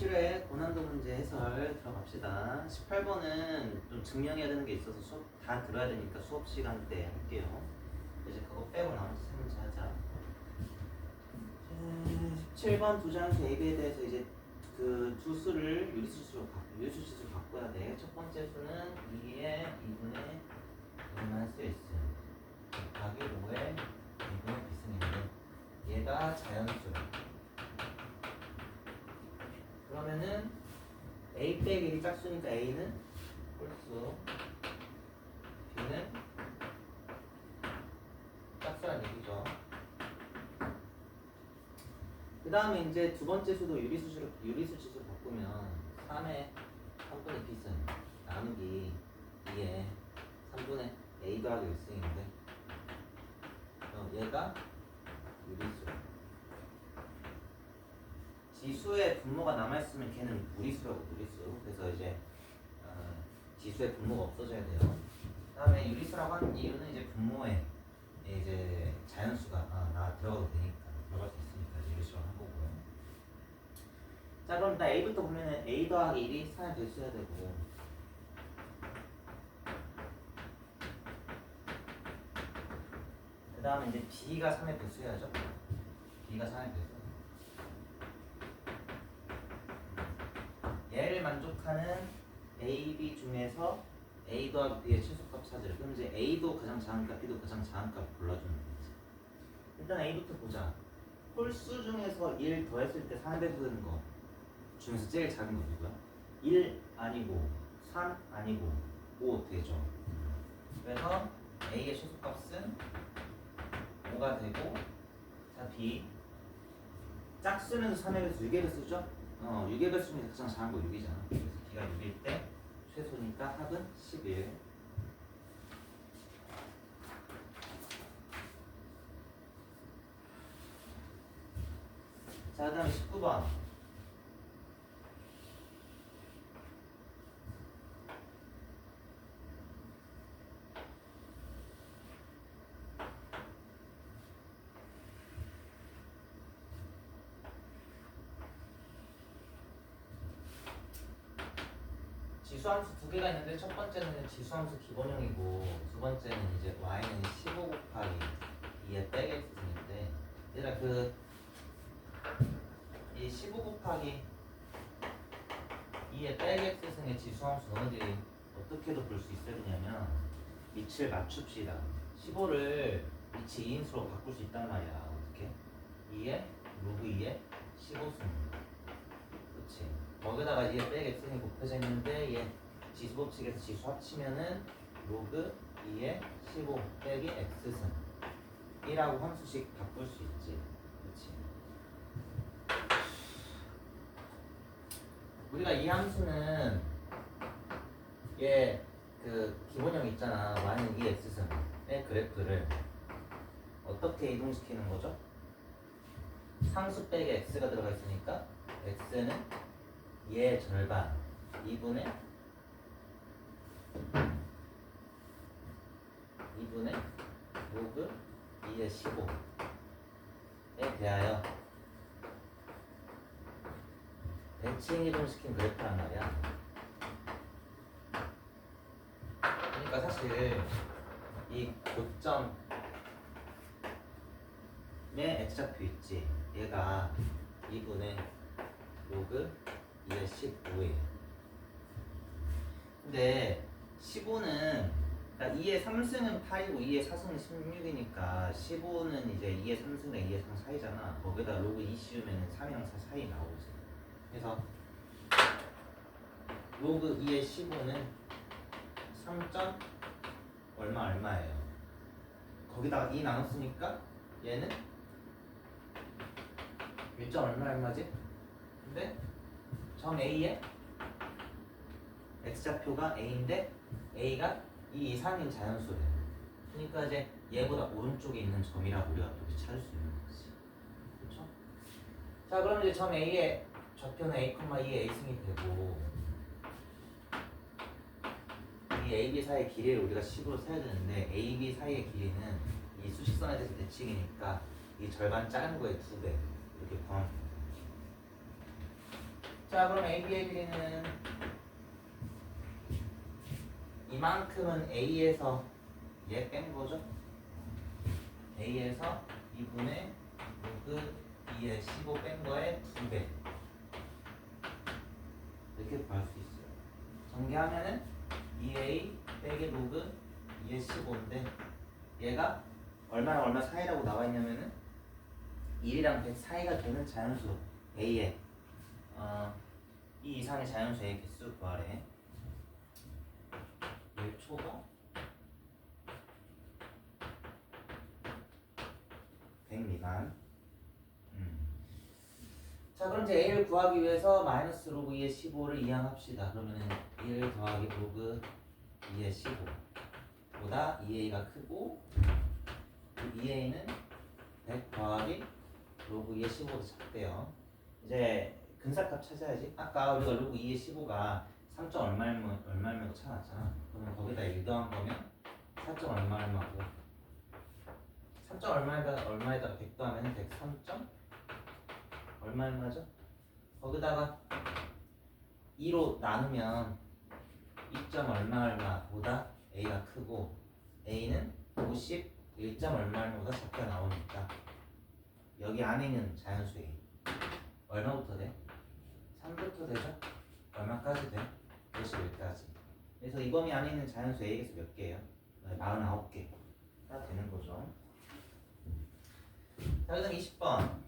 17회 고난도 문제 해설 들어갑시다. 18번은 좀 증명해야 되는 게 있어서 수업 다 들어야 되니까 수업 시간 때 할게요. 이제 그거 빼고 나머지 세 문제 하자. 이제 17번 두 장수 AB에 대해서 이제 그 두 수를 유리수로 바, 유리수로 바꿔야 돼. 첫 번째 수는 2의 2분의 2만 쓰여 있음. 곱하기 5의 2분의 비승인데 얘가 자연수. 그러면은 A 빼기 1이 짝수니까 A는 홀수 B는 짝수란 얘기죠. 그 다음에 이제 두 번째 수도 유리수로 유리수치수 바꾸면 3의 3분의 B승 나누기 2의 3분의 A 더하기 1승인데 어, 얘가 유리수 지수의 분모가 남아있으면 걔는 무리수라고 무리수. 그래서 이제 어, 지수의 분모가 없어져야 돼요. 그 다음에 유리수라고 하는 이유는 이제 분모에 이제 자연수가 아, 나 들어가도 되니까 들어갈 수 있으니까 유리수라고 한 거고요. 자 그럼 일단 A부터 보면은 A 더하기 1이 3의 배수해야 되고. 그 다음에 이제 B가 3의 배수해야죠. B가 3의 배수 얘를 만족하는 A, B 중에서 A 더하기 B의 최소값 찾으래. 그럼 이제 A도 가장 작은 값, B도 가장 작은 값 골라주는 거지. 일단 A부터 보자. 홀수 중에서 1 더했을 때 3배 되는 거 중에서 제일 작은 거 누구야? 1 아니고 3 아니고 5 되죠. 그래서 A의 최소값은 5가 되고 자 B 짝수는 3의 배수 6의 배수죠? 어 6의 배수 중에 가장 작은 거 6이잖아. 그래서 B가 6일 때 최소니까 합은 11. 자, 그 다음에 19번. 지수함수 두 개가 있는데 첫 번째는 지수함수 기본형이고 두 번째는 이제 y는 15 곱하기 2의 빼기 x승인데 얘들아 그이 15 곱하기 2의 빼기 x승의 지수함수 너희들이 어떻게도 볼 수 있어야 되냐면 위치를 맞춥시다. 15를 위치 2인수로 바꿀 수 있단 말이야 어떻게? 2의 로그 2의 15승 그치? 거기다가 얘 빼기 x이 곱해져 있는데 얘 지수 법칙에서 지수 합치면은 로그 2의 15 빼기 x승 1하고 함수씩 바꿀 수 있지. 그치 우리가 이 함수는 얘그 기본형 있잖아. y는 2 x승의 그래프를 어떻게 이동시키는 거죠? 상수 빼기 x가 들어가 있으니까 x는 얘 절반 2분의 2분의 로그 2의 15에 대하여 대칭 이동시킨 그래프란 말이야 그러니까 사실 이 고점에 x좌표 있지 얘가 2분의 로그 2의 15예요. 근데 15는 그러니까 2의 3승은 8이고 2의 4승은 16이니까 15는 이제 2의 3승과 2의 3 사이잖아. 거기다 로그 2 씌우면 3이랑 4 사이 나오지. 그래서 로그 2의 15는 3점 얼마 얼마예요. 거기다가 2 나눴으니까 얘는 1점 얼마 얼마지? 근데 점 A에 x좌표가 A인데 A가 이 이상인 자연수래. 그러니까 이제 얘보다 오른쪽에 있는 점이라고 우리가 또 찾을 수 있는 거지. 그렇죠? 자, 그럼 이제 점 A의 좌표는 A, 2의 A승이 되고 이 A, B 사이의 길이를 우리가 10으로 세야 되는데 A, B 사이의 길이는 이 수직선에 대해서 대칭이니까 이 절반 작은 거의 두 배 이렇게 구하면 됩니다. 자 그럼 AB의 길이는 이만큼은 A에서 얘 뺀 거죠? A에서 2분의 로그 2의 15 뺀 거에 2배 이렇게 구할 수 있어요 전개하면은 2A 빼기 로그 2의 15인데 얘가 얼마나 얼마 사이라고 나와 있냐면은 1이랑 100 사이가 되는 자연수 A에 어, 이 이상의 자연수 A 개수 구하래 1초가 100 미만. 음. 자 그럼 이제 A를 구하기 위해서 마이너스 로그 2의 15를 이항합시다. 그러면은 1 더하기 로그 2의 15 보다 2A가 크고 2A는 100 더하기 로그 2의 15도 작대요. 이제 근사값 찾아야지. 아까 우리가 로그 2의 15가 3점 얼마면 얼마면 찾았잖아 그러면 거기다 1 더한 거면 4점 얼마 얼마고 3점 얼마에다가 얼마에다가 100 더하면 103점 얼마 얼마죠? 거기다가 2로 나누면 2점 얼마 얼마보다 A가 크고 A는 50 1점 얼마 얼마보다 작게 나오니까 여기 안에 있는 자연수 A 얼마부터 돼? 3부터 되죠? 얼마까지 돼? 51까지 그래서 이 범위 안에 있는 자연수 A에서 몇 개예요? 49개가 되는 거죠. 자 그다음 20번.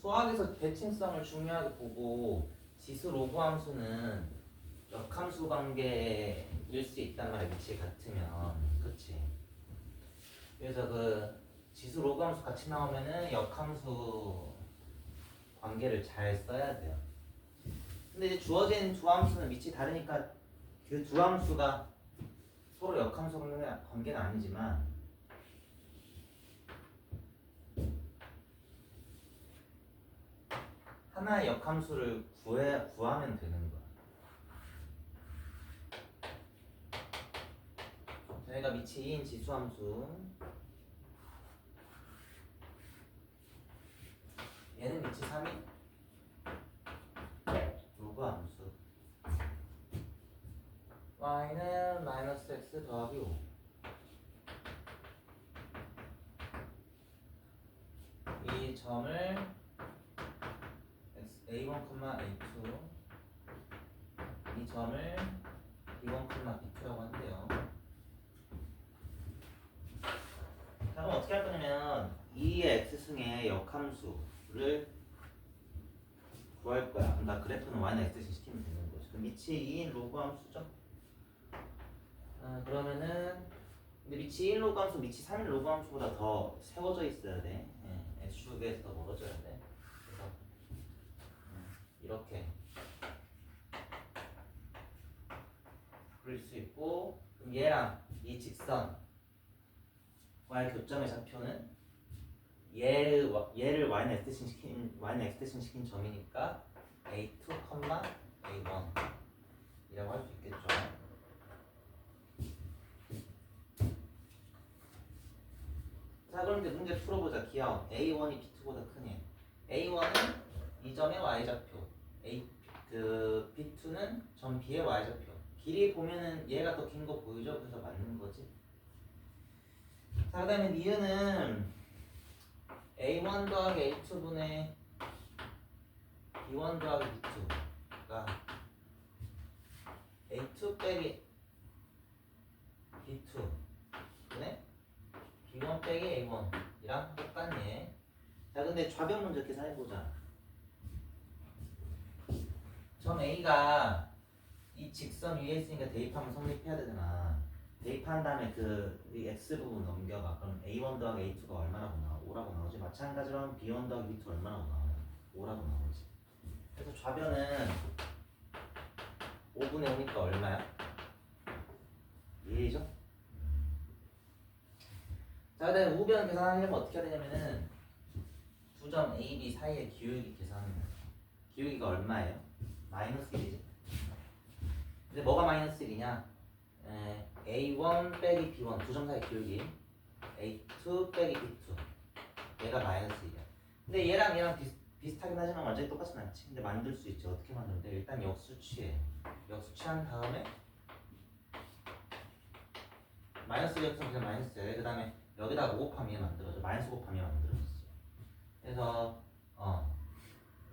수학에서 대칭성을 중요하게 보고 지수 로그 함수는 역함수 관계일 수 있단 말이야 위치 같으면. 그치? 그래서 그 지수 로그 함수 같이 나오면은 역함수 관계를 잘 써야 돼요 근데 이제 주어진 두 함수는 위치 다르니까 그 두 함수가 서로 역함수 관계는 관계는 아니지만 하나의 역함수를 구해 구하면 되는 거야. 저희가 미치인 지수함수 얘는 미치 3이 로그 함수 y는 마이너스 x 더하기 5 이 점을 x a1, a2 이 점을 b1, b2라고 한대요. 자, 그럼 어떻게 할 거냐면 이 x승의 역함수를 구할 거야. 그럼 나 그래프는 y는 x승 시키면 되는 거지. 그럼 미치 2인 로그 함수죠. 아, 그러면은 근데 미치 1 로그 함수, 미치 3인 로그 함수보다 더 세워져 있어야 돼. 예, x축에서 더 멀어져야 돼. 그래서 이렇게 그릴 수 있고 그럼 얘랑 이 직선 y 교점의 좌표는 얘를 와- 얘를 y는 x 대신 시킨 y는 x 대신 시킨 점이니까 a2, a1 이라고 할 수 있겠죠. 자 그럼 이제 문제 풀어보자 기하원 a1이 b2보다 크니 a1은 이 점의 y 좌표. A 그 b2는 점 b의 y 좌표. 길이 보면은 얘가 더 긴 거 보이죠? 그래서 맞는 거지. 자 그 다음에 니은은 a1 더하기 a2분의 b1 더하기 b2가 a2 빼기 b2 분의 b1 빼기 a1이랑 똑같네. 자 근데 좌변 문제 이렇게 해보자. 점 A가 이 직선 위에 있으니까 대입하면 성립해야 되잖아. 대입한 다음에 그이 x 부분 넘겨가. 그럼 a1 더하기 a2가 얼마라고 나와? 5라고 나오지. 마찬가지로 b1 더하기 b2 얼마라고 나와요? 5라고 나오지. 그래서 좌변은 5분의 5니까 얼마야? 1이죠? 자, 그다음에 우변 계산하려면 어떻게 해야 되냐면은 두 점 A, B 사이의 기울기 계산하는 거야. 기울기가 얼마예요? 마이너스 1이지. 근데 뭐가 마이너스 1이냐? 에, A1 빼기 B1 두 점 사이 기울기 A2 빼기 B2 얘가 마이너스 1이야. 근데 얘랑 얘랑 비, 비슷하긴 하지만 완전히 똑같진 않지. 근데 만들 수 있지. 어떻게 돼? 일단 역수 취해. 역수 취한 다음에 마이너스 역수는 그냥 마이너스 그 다음에 여기다가 5 곱하면 얘 만들어져. 마이너스 곱하면 얘 만들어졌어. 그래서 어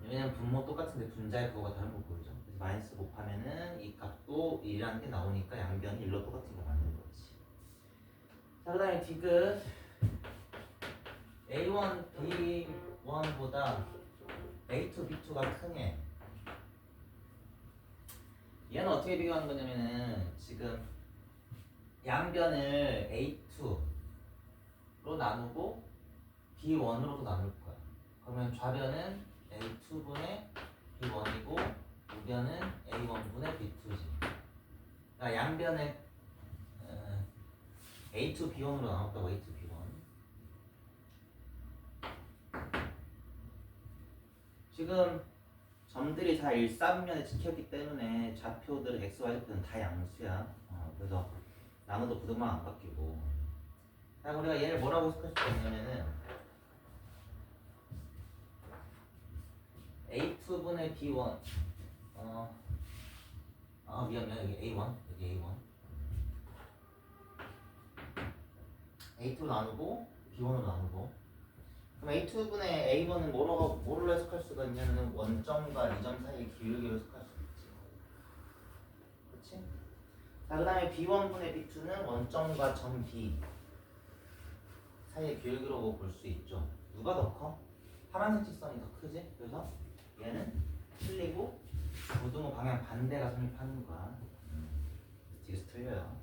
왜냐면 분모 똑같은데 분자의 그거가 다른 거 보이죠? 그래서 마이너스 곱하면은 이 값도 1이라는 게 나오니까 양변이 1로 똑같은 거 만드는 거지. 자, 그 다음에 디귿 A1, B1보다 A2, B2가 크네. 얘는 어떻게 비교하는 거냐면은 지금 양변을 A2 로 나누고 B1으로도 나눌 거야. 그러면 좌변은 A2분의 B1이고 우변은 A1분의 B2지. 그러니까 양변을 어, A2, B1으로 나눴다고 A2, B1. 지금 점들이 다 일사분면에 찍혔기 때문에 좌표들 x, y 좌표는 다 양수야. 어, 그래서 나눠도 부등만 안 바뀌고. 자, 우리가 얘를 뭐라고 해석할 수 있냐면은 A2분의 B1 어, 아 미안 미안 여기 A1 여기 A1 A2 나누고 B1으로 나누고. 그럼 A2분의 A1은 뭐로, 뭐로 해석할 수가 있냐면 원점과 이점 사이의 기울기로 해석할 수 있지. 그렇지? 자, 그 다음에 B1분의 B2는 원점과 점 B 사이의 기울기로 볼수 있죠. 누가 더 커? 파란색 직선이 더 크지? 그래서 얘는 틀리고 부등호 방향 반대가 성립하는 거야. 음, 뒤에서 틀려요.